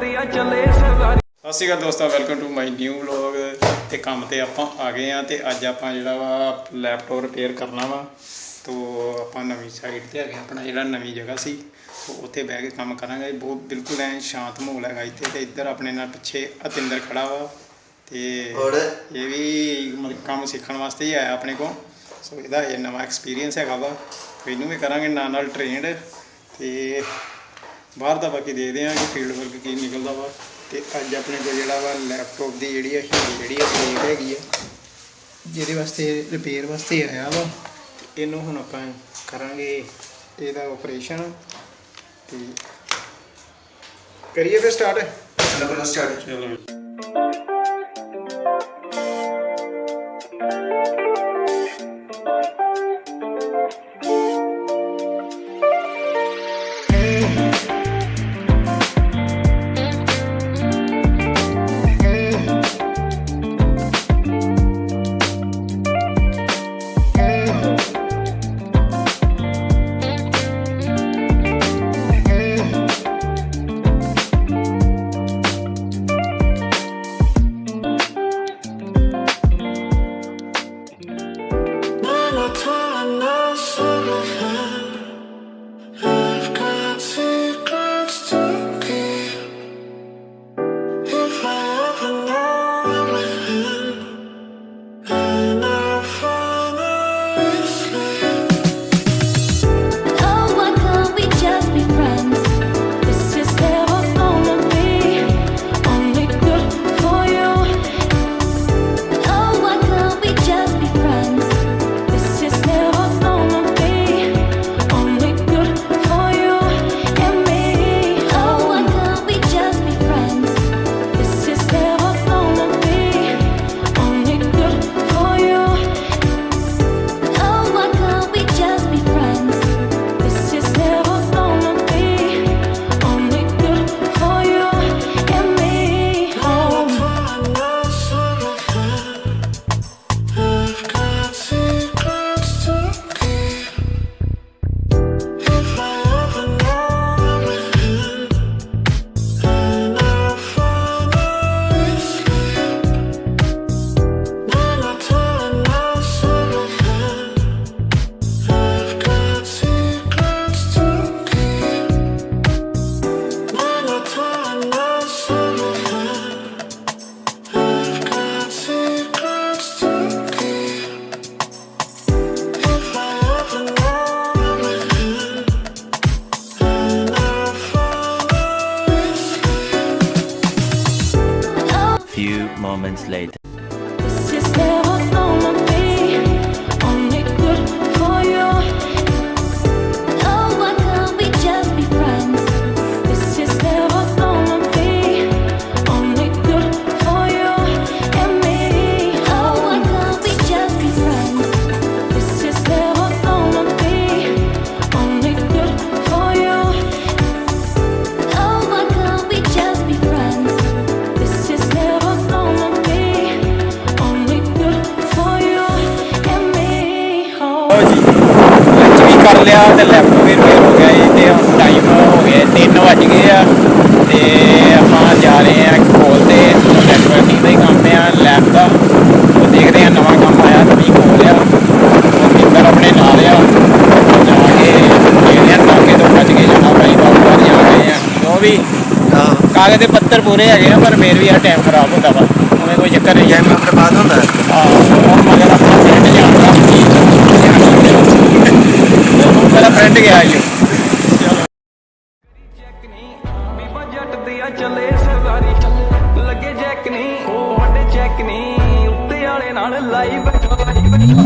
ਚੱਲੇ ਸਰਦਾਰੀ ਸਤਿ ਸ਼੍ਰੀ ਅਕਾਲ ਦੋਸਤੋ welcome to my new vlog ਤੇ ਕੰਮ ਤੇ ਆਪਾਂ ਆ ਗਏ ਆ ਤੇ ਅੱਜ ਆਪਾਂ ਜਿਹੜਾ ਵਾ ਲੈਪਟਾਪ ਰਿਪੇਅਰ ਕਰਨਾ ਵਾ। ਤੋ ਆਪਾਂ ਨਵੀਂ ਸਾਈਟ ਤੇ ਆ ਗਏ ਆਪਣਾ ਜਿਹੜਾ ਨਵੀਂ ਜਗ੍ਹਾ ਸੀ ਤੋ ਉੱਥੇ ਬਹਿ ਕੇ ਕੰਮ ਕਰਾਂਗੇ। ਬਹੁਤ ਬਿਲਕੁਲ ਐ ਸ਼ਾਂਤ ਮਾਹੌਲ ਹੈਗਾ ਇੱਥੇ ਤੇ ਇੱਧਰ ਆਪਣੇ ਨਾਲ ਪਿੱਛੇ ਅਤਿੰਦਰ ਖੜਾ ਵਾ। ਤੇ ਇਹ ਵੀ ਮਤਲਬ ਕੰਮ ਸਿੱਖਣ ਵਾਸਤੇ ਹੀ ਆਇਆ ਆਪਣੇ ਕੋਲ। ਸੋ ਇਹਦਾ ਇਹ ਨਵਾਂ ਐਕਸਪੀਰੀਅੰਸ ਹੈਗਾ ਵਾ। ਇਹਨੂੰ ਵੀ ਕਰਾਂਗੇ ਨਾਲ ਨਾਲ ਟ੍ਰੇਨਡ ਤੇ ਬਾਹਰ ਦਾ ਬਾਕੀ ਦੇਖਦੇ ਹਾਂ ਕਿ ਫੀਲਡ ਵਰਕ ਕੀ ਨਿਕਲਦਾ ਵਾ। ਤੇ ਅੱਜ ਆਪਣੇ ਕੋਲ ਜਿਹੜਾ ਵਾ ਲੈਪਟਾਪ ਦੀ ਜਿਹੜੀ ਆ ਹੀਲ ਜਿਹੜੀ ਆ ਪਲੇਟ ਹੈਗੀ ਆ ਜਿਹਦੇ ਵਾਸਤੇ ਰਿਪੇਅਰ ਵਾਸਤੇ ਆਇਆ ਵਾ। ਤੇ ਇਹਨੂੰ ਹੁਣ ਆਪਾਂ ਕਰਾਂਗੇ ਇਹਦਾ ਆਪਰੇਸ਼ਨ ਤੇ ਕਰੀਏ ਫਿਰ ਸਟਾਰਟ ਚਲੋ। Few moments later. ਲਿਆ ਤੇ ਲੈਪਟਾਪ ਵੀ ਰਿਪੇਅਰ ਹੋ ਗਿਆ ਜੀ ਤੇ ਹੁਣ ਟਾਈਮ ਹੋ ਗਏ 3 ਵੱਜ ਗਏ ਆ ਤੇ ਆਪਾਂ ਜਾ ਰਹੇ ਆ ਕੋਲ ਤੇ ਨੈਟਵਰਕਿੰਗ ਦਾ ਹੀ ਕੰਮ ਆ ਲੈਬ ਦਾ। ਉਹ ਦੇਖਦੇ ਆ ਨਵਾਂ ਕੰਮ ਆਇਆ ਨਵੀਂ ਕੋਲ ਆ ਮਿੰਦਰ ਆਪਣੇ ਨਾਲ ਆ। ਜਾ ਕੇ ਦੇਖਦੇ ਆ ਨਾਕੇ ਤੋਂ ਬਚ ਕੇ ਜਾਣਾ ਭਾਈ ਬਾਬਾ ਜਾ ਰਹੇ ਆ। ਜੋ ਵੀ ਕਾਗਜ਼ ਦੇ ਪੱਤਰ ਪੂਰੇ ਹੈਗੇ ਆ ਪਰ ਮੇਰ ਵੀ ਆ ਟਾਈਮ ਖਰਾਬ ਹੁੰਦਾ ਵਾ। ਉਹਵੇਂ ਕੋਈ ਚੱਕਰ ਨਹੀਂ। ਟਾਈਮ ਬਰਬਾਦ ਹੁੰਦਾ। ਹੈ। ਮਗਰ ਫਰੈਂਡ ਜਾਣਦਾ ਉਹ ਗਿਆ ਜੀ ਚੱਲੇ ਸਰਦਾਰੀ ਲੱਗੇ ਚੈੱਕ ਨਹੀਂ ਉਹ ਵੱਡੇ ਚੈੱਕ ਨਹੀਂ ਉੱਤੇ ਵਾਲੇ ਨਾਲ ਲਾਈ ਬੈਠਾ ਲਾਈ ਬੈਠਾ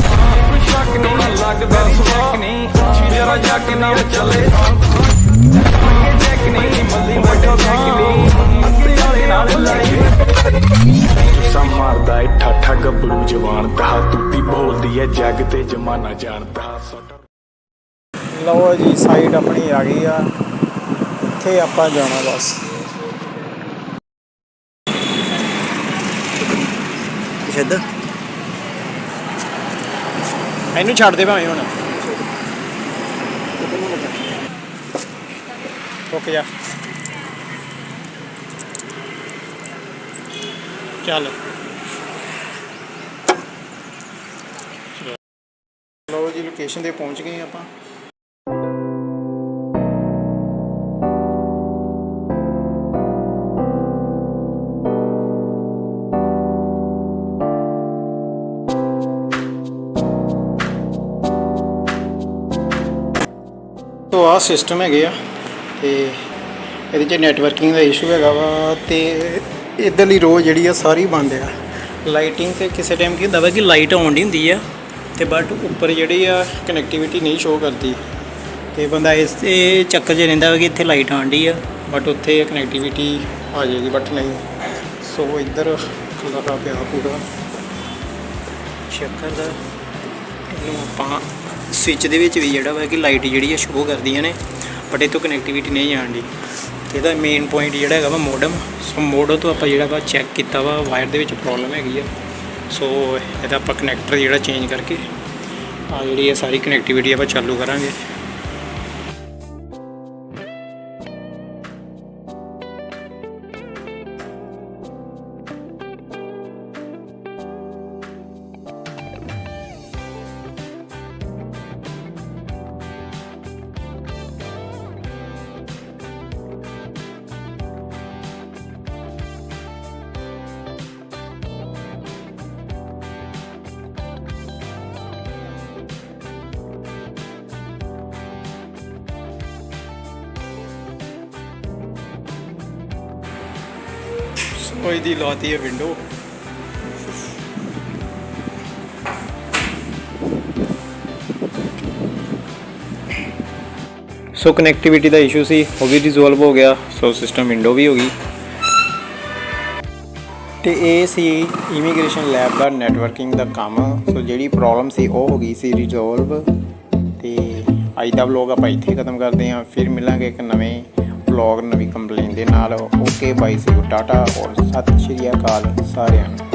ਕੋਈ ਸ਼ੱਕ ਨਹੀਂ ਲੱਗਦਾ ਚੈੱਕ ਨਹੀਂ ਜਰਾ ਜੱਕ ਨਹੀਂ ਚੱਲੇ ਲੱਗੇ ਚੈੱਕ ਨਹੀਂ ਮੱਲੀ ਵੱਡੇ ਚੈੱਕ ਨਹੀਂ ਉੱਤੇ ਵਾਲੇ ਨਾਲ ਲਾਈ ਸਾ ਮਾਰਦਾ ਏ, ਠਾਠਾ ਗੱਭਰੂ ਜਵਾਨ ਦਾ ਤੂਤੀ ਬੋਲਦੀ ਏ, ਜੱਗ ਤੇ ਜਮਾਨਾ ਜਾਣਦਾ। ਸਾਡਾ ਲਓ ਜੀ ਸਾਈਡ ਆਪਣੀ ਆ ਗਈ ਆ। ਇੱਥੇ ਆਪਾਂ ਜਾਣਾ ਬਸ। ਸ਼ਦ ਇਹਨੂੰ ਛੱਡ ਦੇ ਭਾਵੇਂ ਹੁਣ। ਰੁਕ ਜਾ। ਚੱਲ। ਲਓ ਜੀ ਲੋਕੇਸ਼ਨ ਤੇ ਪਹੁੰਚ ਗਏ ਆਪਾਂ। ਤੋ ਆਹ ਸਿਸਟਮ ਹੈਗੇ ਆ ਤੇ ਇਹਦੇ 'ਚ ਨੈਟਵਰਕਿੰਗ ਦਾ ਇਸ਼ੂ ਹੈਗਾ ਵਾ ਤੇ ਇਧਰਲੀ ਰੋ ਜਿਹੜੀ ਆ ਸਾਰੀ ਬੰਦ ਆ। ਲਾਈਟਿੰਗ ਤੇ ਕਿਸੇ ਟਾਈਮ ਕੀ ਹੁੰਦਾ ਵਾ ਕਿ ਲਾਈਟ ਆਨ ਦੀ ਹੁੰਦੀ ਆ ਤੇ ਬਟ ਉੱਪਰ ਜਿਹੜੀ ਆ ਕਨੈਕਟੀਵਿਟੀ ਨਹੀਂ ਸ਼ੋ ਕਰਦੀ। ਤੇ ਬੰਦਾ ਇਸ ਤੇ ਚੱਕਰ 'ਚ ਰਹਿੰਦਾ ਵਾ ਕਿ ਇੱਥੇ ਲਾਈਟ ਆਂਡੀ ਆ ਬਟ ਉੱਥੇ ਕਨੈਕਟੀਵਿਟੀ ਆ ਜਾਏਗੀ ਬਟ ਨਹੀਂ। ਸੋ ਇੱਧਰ ਖੁੱਲਾ ਪਿਆ ਪੂਰਾ। ਚੱਕਰ ਦਾ, ਇਹਨੂੰ ਆਪਾਂ ਸਵਿਚ ਦੇ ਵਿੱਚ ਵੀ ਜਿਹੜਾ ਵਾ ਕਿ ਲਾਈਟ ਜਿਹੜੀ ਆ ਸ਼ੋਅ ਕਰਦੀਆਂ ਨੇ, ਬਟ ਇਹ ਤੋਂ ਕਨੈਕਟੀਵਿਟੀ ਨਹੀਂ ਆਉਂਦੀ ਤੇ ਇਹਦਾ ਮੇਨ ਪੁਆਇੰਟ ਜਿਹੜਾ ਹੈਗਾ ਵਾ ਮੋਡਮ ਸੋ ਮੋਡਮ ਤੋਂ ਆਪਾਂ ਜਿਹੜਾ ਵਾ ਚੈੱਕ ਕੀਤਾ ਵਾ ਵਾਇਰ ਦੇ ਵਿੱਚ ਪ੍ਰੋਬਲਮ ਹੈਗੀ ਆ। ਸੋ ਇਹਦਾ ਆਪਾਂ ਕਨੈਕਟਰ ਜਿਹੜਾ ਚੇਂਜ ਕਰਕੇ ਆ ਜਿਹੜੀ ਇਹ ਸਾਰੀ ਕਨੈਕਟੀਵਿਟੀ ਆਪਾਂ ਚਾਲੂ ਕਰਾਂਗੇ। ਸੋ ਇਹਦੀ ਲਾਤੀ ਹੈ ਵਿੰਡੋ ਸੋ ਕਨੈਕਟੀਵਿਟੀ ਦਾ ਇਸ਼ੂ ਸੀ, ਉਹ ਵੀ ਰਿਜ਼ੋਲਵ ਹੋ ਗਿਆ ਸੋ ਸਿਸਟਮ ਵਿੰਡੋ ਵੀ ਹੋ ਗਈ। ਤੇ ਇਹ ਸੀ ਇਮੀਗ੍ਰੇਸ਼ਨ ਲੈਬ ਦਾ ਨੈਟਵਰਕਿੰਗ ਦਾ ਕੰਮ। ਸੋ ਜਿਹੜੀ ਪ੍ਰੋਬਲਮ ਸੀ, ਉਹ ਹੋ ਗਈ ਸੀ ਰਿਜ਼ੋਲਵ ਤੇ ਅੱਜ ਦਾ ਵਲੌਗ ਆਪਾਂ ਇੱਥੇ ਖਤਮ ਕਰਦੇ ਹਾਂ, ਫਿਰ ਮਿਲਾਂਗੇ ਇੱਕ ਨਵੇਂ ਵਲੌਗ ਨਵੀਂ ਕੰਪਲੇਨ ਦੇ ਨਾਲ ਓਕੇ ਬਾਈ ਸੀ ਟਾਟਾ ਔਰ ਸਤਿ ਸ਼੍ਰੀ ਅਕਾਲ ਸਾਰਿਆਂ ਨੂੰ।